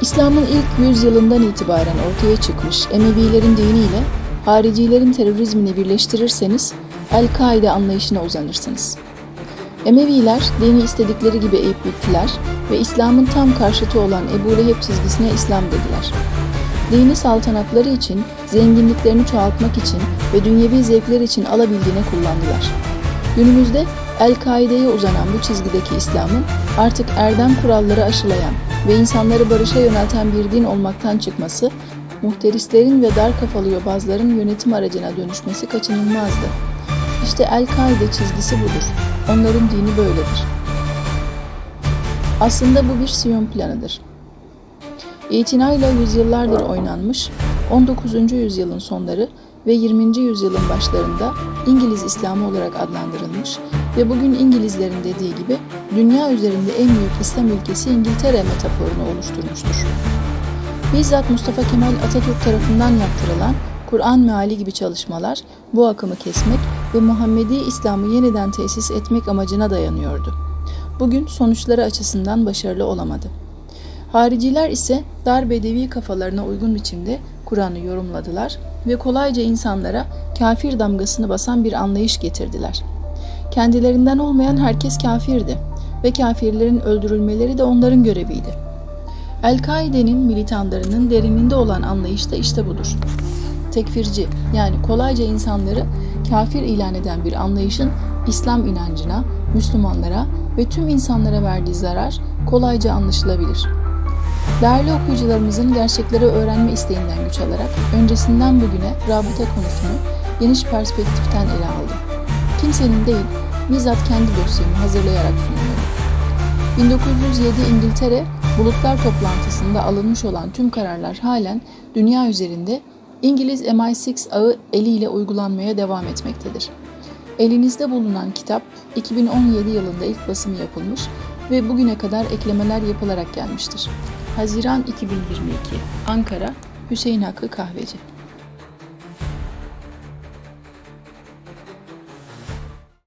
İslam'ın ilk yüzyılından itibaren ortaya çıkmış Emevilerin diniyle haricilerin terörizmini birleştirirseniz El-Kaide anlayışına uzanırsınız. Emeviler dini istedikleri gibi eğip büktüler ve İslam'ın tam karşıtı olan Ebu Leheb çizgisine İslam dediler. Dini saltanatları için, zenginliklerini çoğaltmak için ve dünyevi zevkler için alabildiğine kullandılar. Günümüzde El-Kaide'ye uzanan bu çizgideki İslam'ın artık erdem kuralları aşılayan ve insanları barışa yönelten bir din olmaktan çıkması, muhterislerin ve dar kafalı yobazların yönetim aracına dönüşmesi kaçınılmazdı. İşte El-Kaide çizgisi budur. Onların dini böyledir. Aslında bu bir Siyon planıdır. İtinayla yüzyıllardır oynanmış, 19. yüzyılın sonları ve 20. yüzyılın başlarında İngiliz İslamı olarak adlandırılmış ve bugün İngilizlerin dediği gibi dünya üzerinde en büyük İslam ülkesi İngiltere metaforunu oluşturmuştur. Bizzat Mustafa Kemal Atatürk tarafından yaptırılan Kur'an meali gibi çalışmalar bu akımı kesmek ve Muhammedi İslam'ı yeniden tesis etmek amacına dayanıyordu. Bugün sonuçları açısından başarılı olamadı. Hariciler ise dar bedevi kafalarına uygun biçimde Kur'an'ı yorumladılar ve kolayca insanlara kafir damgasını basan bir anlayış getirdiler. Kendilerinden olmayan herkes kafirdi ve kafirlerin öldürülmeleri de onların göreviydi. El-Kaide'nin militanlarının derininde olan anlayış da işte budur. Tekfirci yani kolayca insanları kafir ilan eden bir anlayışın İslam inancına, Müslümanlara ve tüm insanlara verdiği zarar kolayca anlaşılabilir. Değerli okuyucularımızın gerçekleri öğrenme isteğinden güç alarak öncesinden bugüne rabıta konusunu geniş perspektiften ele aldım. Kimsenin değil, bizzat kendi dosyamı hazırlayarak sunuyorum. 1907 İngiltere bulutlar toplantısında alınmış olan tüm kararlar halen dünya üzerinde İngiliz MI6 ağı eliyle uygulanmaya devam etmektedir. Elinizde bulunan kitap 2017 yılında ilk basımı yapılmış ve bugüne kadar eklemeler yapılarak gelmiştir. Haziran 2022 Ankara Hüseyin Hakkı Kahveci